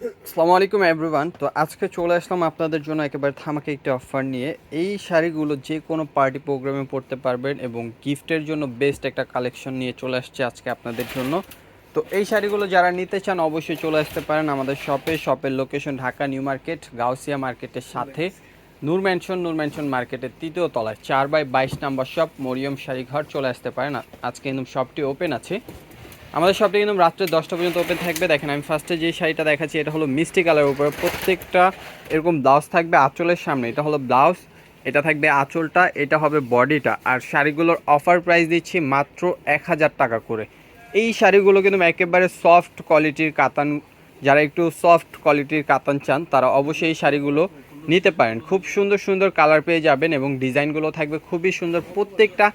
আসসালামু আলাইকুম এভরিওয়ান তো আজকে চলে আসলাম আপনাদের জন্য একেবারে থামাকে একটি অফার নিয়ে। এই শাড়িগুলো যে কোনো পার্টি প্রোগ্রামে পড়তে পারবেন এবং গিফটের জন্য বেস্ট একটা কালেকশন নিয়ে চলে আসছে আজকে আপনাদের জন্য। তো এই শাড়িগুলো যারা নিতে চান অবশ্যই চলে আসতে পারেন আমাদের শপে শপের location Dhaka new market, Gausia মার্কেটের সাথে। নূর ম্যানশন নূর ম্যানশন মার্কেটের তৃতীয় তলায়, চার বাই বাইশ নাম্বার শপ মরিয়ম শাড়ি ঘর চলে আসতে পারেন। আজকে কিন্তু শপটি ওপেন আছে। আমাদের শপটি কিন্তু রাত্রে দশটা পর্যন্ত ওপেন থাকবে। দেখেন, আমি ফার্স্টে যে শাড়িটা দেখাচ্ছি, এটা হলো মিষ্টি কালারের উপরে। প্রত্যেকটা এরকম ব্লাউজ থাকবে আঁচলের সামনে। এটা হলো ব্লাউজ এটা থাকবে আঁচলটা, এটা হবে বডিটা আর শাড়িগুলোর অফার প্রাইস দিচ্ছি মাত্র এক হাজার টাকা করে। এই শাড়িগুলো কিন্তু একেবারে সফট কোয়ালিটির কাতান, যারা একটু সফট কোয়ালিটির কাতান চান, তারা অবশ্যই এই শাড়িগুলো নিতে পারেন। খুব সুন্দর সুন্দর কালার পেয়ে যাবেন এবং ডিজাইনগুলো থাকবে খুবই সুন্দর। প্রত্যেকটা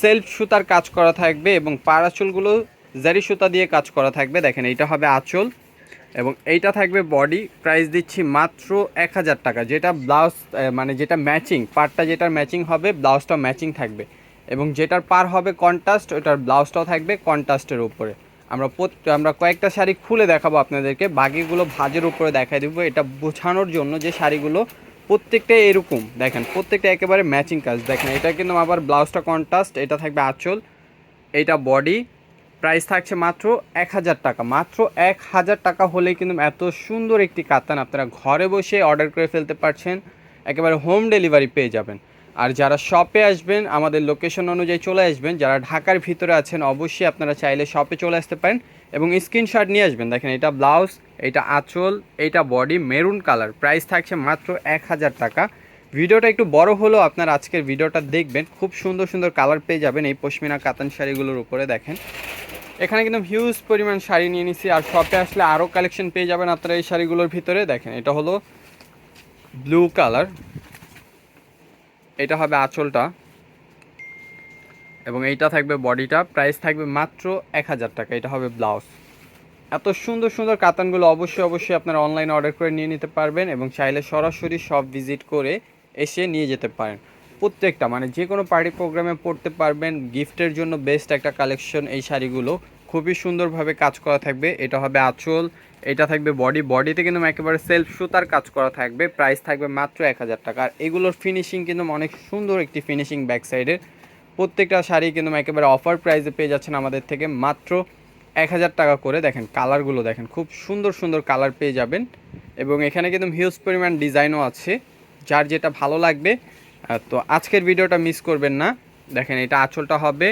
সেলফ সুতার কাজ করা থাকবে এবং পাড়াচুলগুলো জারি সুতা দিয়ে কাজ করা থাকবে। দেখেন, এইটা হবে আঁচল এবং এইটা থাকবে বডি। প্রাইস দিচ্ছি মাত্র এক হাজার টাকা। যেটা ব্লাউজ মানে যেটা ম্যাচিং পার্টটা যেটার ম্যাচিং হবে ব্লাউজটা ম্যাচিং থাকবে। এবং যেটার পার হবে কন্ট্রাস্ট, ওটার ব্লাউজটাও থাকবে কন্ট্রাস্টের উপরে। আমরা আমরা কয়েকটা শাড়ি খুলে দেখাবো আপনাদেরকে। বাকিগুলো ভাজের উপরে দেখাই দেবো। এটা বোঝানোর জন্য যে শাড়িগুলো প্রত্যেকটা এরকম। দেখেন, প্রত্যেকটা একেবারে ম্যাচিং কাজ। দেখেন, এটা কিন্তু আবার ব্লাউজটা কন্ট্রাস্ট, এটা থাকবে আঁচল এইটা বডি প্রাইস থাকছে মাত্র এক হাজার টাকা। মাত্র এক হাজার টাকা হলেই কিন্তু এত সুন্দর একটি কাতান আপনারা ঘরে বসে অর্ডার করে ফেলতে পারছেন, একেবারে হোম ডেলিভারি পেয়ে যাবেন। আর যারা শপে আসবেন, আমাদের লোকেশন অনুযায়ী চলে আসবেন, যারা ঢাকার ভিতরে আছেন অবশ্যই আপনারা চাইলে শপে চলে আসতে পারেন এবং স্ক্রিনশট নিয়ে আসবেন। দেখেন, এটা ব্লাউজ, এটা আঁচল এইটা বডি মেরুন কালার। প্রাইস থাকছে মাত্র এক হাজার টাকা। ভিডিওটা একটু বড় হলেও আপনারা আজকের ভিডিওটা দেখবেন। খুব সুন্দর সুন্দর কালার পেয়ে যাবেন এই পশমিনা কাতান শাড়িগুলোর উপরে, দেখেন। এখানে কিন্তু হিউজ পরিমাণ শাড়ি নিয়ে নিছি, আর শপে আসলে আরও কালেকশন পেয়ে যাবেন আপনারা এই শাড়িগুলোর ভিতরে। দেখেন, এটা হলো ব্লু কালার এটা হবে আঁচলটা, এবং এইটা থাকবে বডিটা প্রাইস থাকবে মাত্র এক হাজার টাকা, এটা হবে ব্লাউজ এত সুন্দর সুন্দর কাতানগুলো অবশ্যই অবশ্যই আপনারা অনলাইনে অর্ডার করে নিয়ে নিতে পারবেন, এবং চাইলে সরাসরি সব ভিজিট করে এসে নিয়ে যেতে পারেন। প্রত্যেকটা মানে যে কোনো পার্টি প্রোগ্রামে পড়তে পারবেন গিফটের জন্য বেস্ট একটা কালেকশন এই শাড়িগুলো। খুবই সুন্দরভাবে কাজ করা থাকবে, এটা হবে আঁচল, এটা থাকবে বডি বডিতে কিন্তু একেবারে সেলফ সুতার কাজ করা থাকবে প্রাইস থাকবে মাত্র এক হাজার টাকা। আর এগুলোর ফিনিশিং কিন্তু অনেক সুন্দর একটি ফিনিশিং ব্যাক সাইডের প্রত্যেকটা শাড়ি কিন্তু একেবারে অফার প্রাইসে পেয়ে যাচ্ছেন আমাদের থেকে মাত্র এক হাজার টাকা করে। দেখেন কালারগুলো দেখেন, খুব সুন্দর সুন্দর কালার পেয়ে যাবেন। এবং এখানে কিন্তু হিউজ পরিমাণ ডিজাইনও আছে। যার যেটা ভালো লাগবে তো আজকের ভিডিওটা মিস করবেন না। দেখেন, এটা আঁচলটা হবে,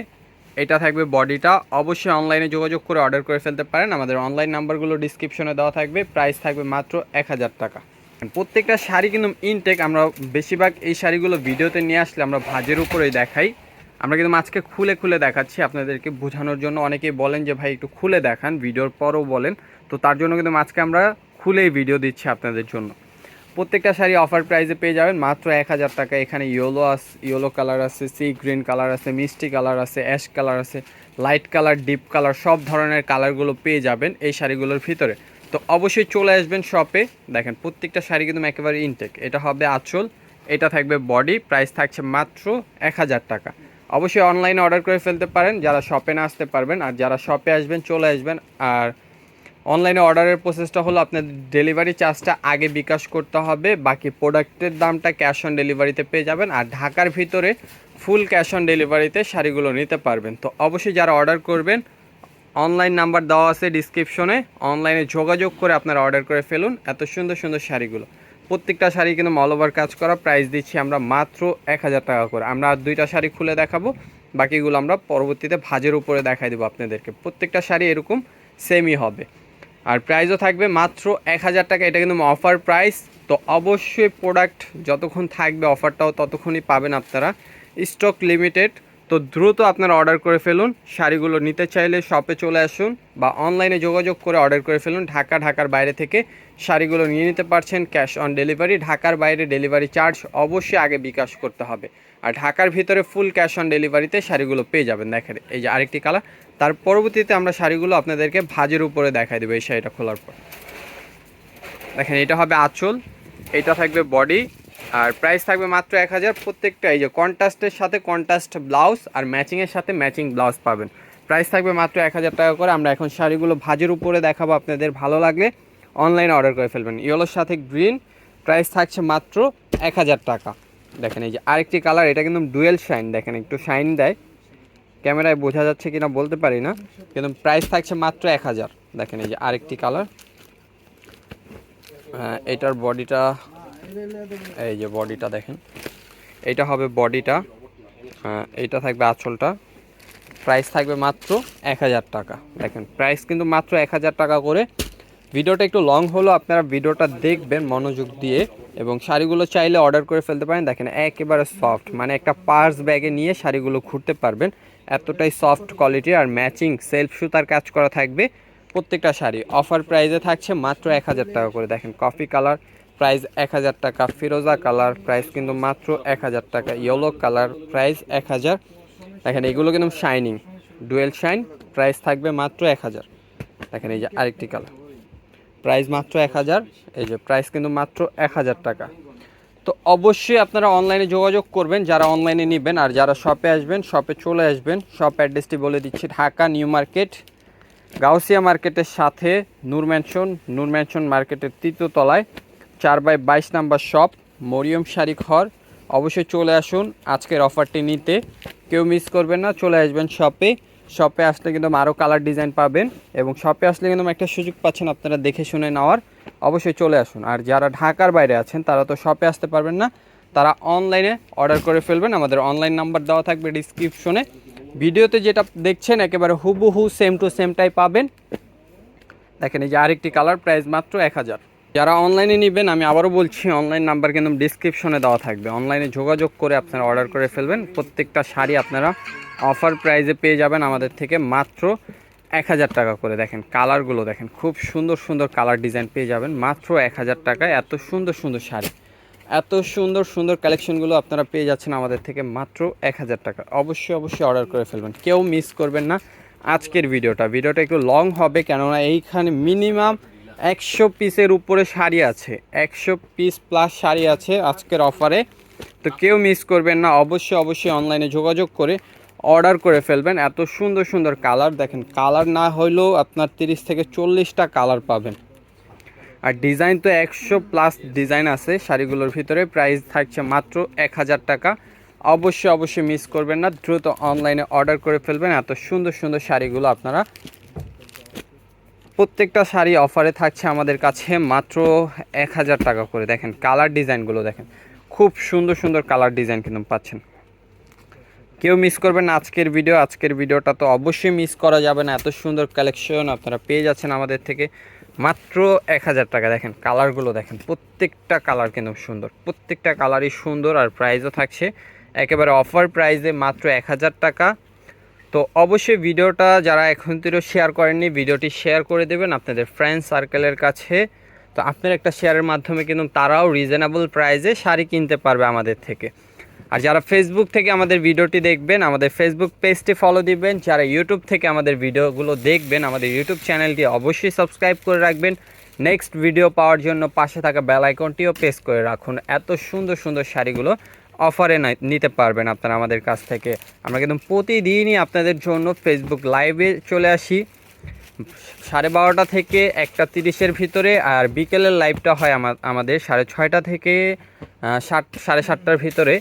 এটা থাকবে বডিটা। অবশ্যই অনলাইনে যোগাযোগ করে অর্ডার করে ফেলতে পারেন। আমাদের অনলাইন নাম্বারগুলো ডিসক্রিপশনে দেওয়া থাকবে। প্রাইস থাকবে মাত্র এক হাজার টাকা। প্রত্যেকটা শাড়ি কিন্তু ইনটেক আমরা বেশিরভাগ এই শাড়িগুলো ভিডিওতে নিয়ে আসলে আমরা ভাজের উপরেই দেখাই। আমরা কিন্তু আজকে খুলে খুলে দেখাচ্ছি আপনাদেরকে বোঝানোর জন্য। অনেকেই বলেন যে, ভাই, একটু খুলে দেখান, ভিডিওর পরও বলেন। তো তার জন্য কিন্তু আজকে আমরা খুলেই ভিডিও দিচ্ছি আপনাদের জন্য। প্রত্যেকটা শাড়ি অফার প্রাইসে পেয়ে যাবেন। মাত্র এক হাজার টাকা। এখানে ইয়েলো আস ইয়েলো কালার আছে সি গ্রিন কালার আছে মিষ্টি কালার আছে অ্যাশ কালার আছে লাইট কালার ডিপ কালার সব ধরনের কালারগুলো পেয়ে যাবেন এই শাড়িগুলোর ভিতরে। তো অবশ্যই চলে আসবেন শপে দেখেন, প্রত্যেকটা শাড়ি কিন্তু একেবারে ইনটেক এটা হবে আঁচল, এটা থাকবে বডি প্রাইস থাকছে মাত্র এক হাজার টাকা। অবশ্যই অনলাইনে অর্ডার করে ফেলতে পারেন, যারা শপে না আসতে পারবেন, আর যারা শপে আসবেন, চলে আসবেন, আর অনলাইনে অর্ডারের প্রসেসটা হলো আপনার ডেলিভারি চার্জটা আগে বিকাশ করতে হবে, বাকি প্রোডাক্টের দামটা ক্যাশ অন ডেলিভারিতে পেয়ে যাবেন আর ঢাকার ভিতরে ফুল ক্যাশ অন ডেলিভারিতে শাড়িগুলো নিতে পারবেন। তো অবশ্যই যারা অর্ডার করবেন অনলাইন নাম্বার দেওয়া আছে ডিসক্রিপশনে অনলাইনে যোগাযোগ করে আপনারা অর্ডার করে ফেলুন এত সুন্দর সুন্দর শাড়িগুলো। প্রত্যেকটা শাড়ি কিন্তু মল ওভার কাজ করা প্রাইস দিচ্ছি আমরা মাত্র এক হাজার টাকা করে। আমরা আর দুইটা শাড়ি খুলে দেখাবো, বাকিগুলো আমরা পরবর্তীতে ভাজের উপরে দেখাই দেবো আপনাদেরকে। প্রত্যেকটা শাড়ি এরকম সেমই হবে। আর প্রাইসও থাকবে মাত্র এক হাজার টাকা। এটা কিন্তু অফার প্রাইস তো অবশ্যই প্রোডাক্ট যতক্ষণ থাকবে অফারটাও ততক্ষণই পাবেন আপনারা। স্টক লিমিটেড তো দ্রুত আপনারা অর্ডার করে ফেলুন। শাড়িগুলো নিতে চাইলে শপে চলে আসুন বা অনলাইনে যোগাযোগ করে অর্ডার করে ফেলুন। ঢাকা, ঢাকার বাইরে থেকে শাড়িগুলো নিয়ে নিতে পারছেন ক্যাশ অন ডেলিভারি ঢাকার বাইরে ডেলিভারি চার্জ অবশ্যই আগে বিকাশ করতে হবে। আর ঢাকার ভিতরে ফুল ক্যাশ অন ডেলিভারিতে শাড়িগুলো পেয়ে যাবেন। দেখেন, এই যে আরেকটি কালার তার পরবর্তীতে আমরা শাড়িগুলো আপনাদেরকে ভাজের উপরে দেখাই দেবো এই শাড়িটা খোলার পর। দেখেন, এটা হবে আঁচল, এটা থাকবে বডি আর প্রাইস থাকবে মাত্র এক হাজার। প্রত্যেকটা এই যে কন্ট্রাস্টের সাথে কন্ট্রাস্ট ব্লাউজ আর ম্যাচিংয়ের সাথে ম্যাচিং ব্লাউজ পাবেন। প্রাইস থাকবে মাত্র এক হাজার টাকা করে। আমরা এখন শাড়িগুলো ভাজের উপরে দেখাবো আপনাদের ভালো লাগলে। অনলাইনে অর্ডার করে ফেলবেন। ইয়েলোর সাথে গ্রিন প্রাইস থাকছে মাত্র এক হাজার টাকা। দেখেন, এই যে আরেকটি কালার এটা কিন্তু ডুয়েল শাইন দেখেন, একটু শাইন দেয়। ক্যামেরায় বোঝা যাচ্ছে কিনা বলতে পারি না, কিন্তু প্রাইস থাকছে মাত্র এক হাজার। দেখেন এই যে আরেকটি কালার এটার বডিটা এই যে বডিটা দেখেন। এটা হবে বডিটা এইটা থাকবে আঁচলটা। প্রাইস থাকবে মাত্র এক হাজার টাকা। দেখেন প্রাইস কিন্তু মাত্র এক হাজার টাকা করে ভিডিওটা একটু লং হলো, আপনারা ভিডিওটা দেখবেন মনোযোগ দিয়ে এবং শাড়িগুলো চাইলে অর্ডার করে ফেলতে পারেন। দেখেন, একেবারে সফট মানে একটা পার্স ব্যাগে নিয়ে শাড়িগুলো ঘুরতে পারবেন। এতটাই সফট কোয়ালিটি আর ম্যাচিং সেলফ সুতার কাজ করা থাকবে প্রত্যেকটা শাড়ি। অফার প্রাইসে থাকছে মাত্র এক হাজার টাকা করে। দেখেন কফি কালার প্রাইস এক হাজার টাকা, ফিরোজা কালার প্রাইস কিন্তু মাত্র এক হাজার টাকা ইয়েলো কালার প্রাইস এক হাজার। দেখেন, এগুলো কিন্তু শাইনিং ডুয়েল শাইন প্রাইস থাকবে মাত্র এক হাজার। দেখেন, এই যে আরেকটি কালার প্রাইস মাত্র এক হাজার। এই যে প্রাইস কিন্তু মাত্র এক হাজার টাকা। তো অবশ্যই আপনারা অনলাইনে যোগাযোগ করবেন, যারা অনলাইনে নেবেন আর যারা শপে আসবেন, শপে চলে আসবেন। শপ অ্যাড্রেসটি বলে দিচ্ছি, ঢাকা নিউ মার্কেট, গাউসিয়া মার্কেটের সাথে নূর ম্যানশন নূর ম্যানশন মার্কেটের তৃতীয় তলায়, চার বাই বাইশ নাম্বার শপ, মরিয়ম শাড়ি ঘর অবশ্যই চলে আসুন, আজকের অফারটি নিতে। কেউ মিস করবেন না, চলে আসবেন শপে। শপে আসলে কিন্তু আরও কালার ডিজাইন পাবেন এবং শপে আসলে কিন্তু একটা সুযোগ পাচ্ছেন আপনারা দেখে শুনে নেওয়ার। অবশ্যই চলে আসুন। আর যারা ঢাকার বাইরে আছেন, তারা তো শপে আসতে পারবেন না। তারা অনলাইনে অর্ডার করে ফেলবেন। আমাদের অনলাইন নাম্বার দেওয়া থাকবে ডিসক্রিপশনে ভিডিওতে যেটা দেখছেন, একেবারে হুবহু সেম টু সেমটাই পাবেন। দেখেন এই যে আরেকটি কালার প্রাইস মাত্র এক হাজার। যারা অনলাইনে নেবেন, আমি আবারও বলছি অনলাইন নাম্বার কিন্তু ডিসক্রিপশনে দেওয়া থাকবে। অনলাইনে যোগাযোগ করে আপনারা অর্ডার করে ফেলবেন। প্রত্যেকটা শাড়ি আপনারা অফার প্রাইজে পেয়ে যাবেন আমাদের থেকে মাত্র এক হাজার টাকা করে। দেখেন কালারগুলো দেখেন, খুব সুন্দর সুন্দর কালার ডিজাইন পেয়ে যাবেন। মাত্র এক হাজার টাকায় এত সুন্দর সুন্দর শাড়ি, এত সুন্দর সুন্দর কালেকশনগুলো আপনারা পেয়ে যাচ্ছেন আমাদের থেকে মাত্র এক হাজার টাকা। অবশ্যই অবশ্যই অর্ডার করে ফেলবেন। কেউ মিস করবেন না আজকের ভিডিওটা। ভিডিওটা একটু লং হবে, কেননা এইখানে মিনিমাম একশো পিসের উপরে শাড়ি আছে। একশো পিস প্লাস শাড়ি আছে আজকের অফারে তো কেউ মিস করবেন না, অবশ্যই অবশ্যই অনলাইনে যোগাযোগ করে অর্ডার করে ফেলবেন। এত সুন্দর সুন্দর কালার দেখেন কালার না হলেও আপনার তিরিশ থেকে চল্লিশটা কালার পাবেন। আর ডিজাইন তো একশো প্লাস ডিজাইন আছে শাড়িগুলোর ভিতরে। প্রাইস থাকছে মাত্র এক হাজার টাকা। অবশ্যই অবশ্যই মিস করবেন না। দ্রুত অনলাইনে অর্ডার করে ফেলবেন। এত সুন্দর সুন্দর শাড়িগুলো আপনারা প্রত্যেকটা শাড়ি অফারে থাকছে আমাদের কাছে মাত্র এক হাজার টাকা করে। দেখেন কালার ডিজাইনগুলো দেখেন। খুব সুন্দর সুন্দর কালার ডিজাইন কিন্তু পাচ্ছেন। কেউ মিস করবেন আজকের ভিডিও আজকের ভিডিওটা তো অবশ্যই মিস করা যাবে না। এত সুন্দর কালেকশন আপনারা পেয়ে যাচ্ছেন আমাদের থেকে। মাত্র এক হাজার টাকা। দেখেন কালারগুলো দেখেন। প্রত্যেকটা কালার কিন্তু সুন্দর। প্রত্যেকটা কালারই সুন্দর আর প্রাইসও থাকছে। একেবারে অফার প্রাইসে মাত্র এক হাজার টাকা। তো অবশ্যই ভিডিওটা যারা এখন থেকে শেয়ার করেননি, ভিডিওটি শেয়ার করে দেবেন আপনাদের ফ্রেন্ড সার্কেলের কাছে। তো আপনার একটা শেয়ারের মাধ্যমে কিন্তু তারাও রিজনেবল প্রাইসে শাড়ি কিনতে পারবে আমাদের থেকে। আর যারা ফেসবুক থেকে আমাদের ভিডিওটি দেখবেন, আমাদের ফেসবুক পেজটি ফলো দিবেন, যারা ইউটিউব থেকে আমাদের ভিডিওগুলো দেখবেন, আমাদের ইউটিউব চ্যানেলটি অবশ্যই সাবস্ক্রাইব করে রাখবেন। নেক্সট ভিডিও পাওয়ার জন্য পাশে থাকা বেল আইকনটিও প্রেস করে রাখুন। এত সুন্দর সুন্দর শাড়িগুলো অফারে নিতে পারবেন আপনারা আমাদের কাছ থেকে। আমরা কিন্তু প্রতিদিনই আপনাদের জন্য ফেসবুক লাইভে চলে আসি। সাড়ে বারোটা থেকে একটা তিরিশের ভিতরে, আর বিকেলের লাইভটা হয় আমা- আমাদের সাড়ে ছয়টা থেকে সাত, সাড়ে সাতটার ভিতরে।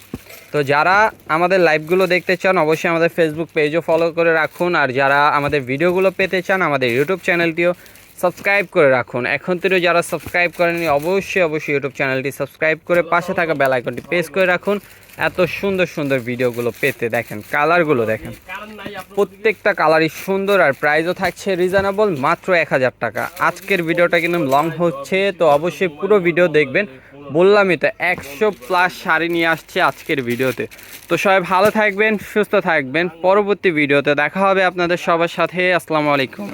তো যারা আমাদের লাইভগুলো দেখতে চান, অবশ্যই আমাদের ফেসবুক পেজও ফলো করে রাখুন। আর যারা আমাদের ভিডিওগুলো পেতে চান, আমাদের ইউটিউব চ্যানেলটিও সাবস্ক্রাইব করে রাখুন। এখন থেকে যারা সাবস্ক্রাইব করেনি অবশ্যই অবশ্যই ইউটিউব চ্যানেলটি সাবস্ক্রাইব করে পাশে থাকা বেল আইকনটি প্রেস করে রাখুন। এত সুন্দর সুন্দর ভিডিওগুলো পেতে দেখেন কালারগুলো দেখেন। প্রত্যেকটা কালারই সুন্দর আর প্রাইসও থাকছে রিজনেবল মাত্র এক হাজার টাকা। আজকের ভিডিওটা কিন্তু লং হচ্ছে, তো অবশ্যই পুরো ভিডিও দেখবেন। বললামই তো, একশো প্লাস শাড়ি নিয়ে আসছে আজকের ভিডিওতে। তো সবাই ভালো থাকবেন, সুস্থ থাকবেন। পরবর্তী ভিডিওতে দেখা হবে আপনাদের সবার সাথে। আসসালামু আলাইকুম।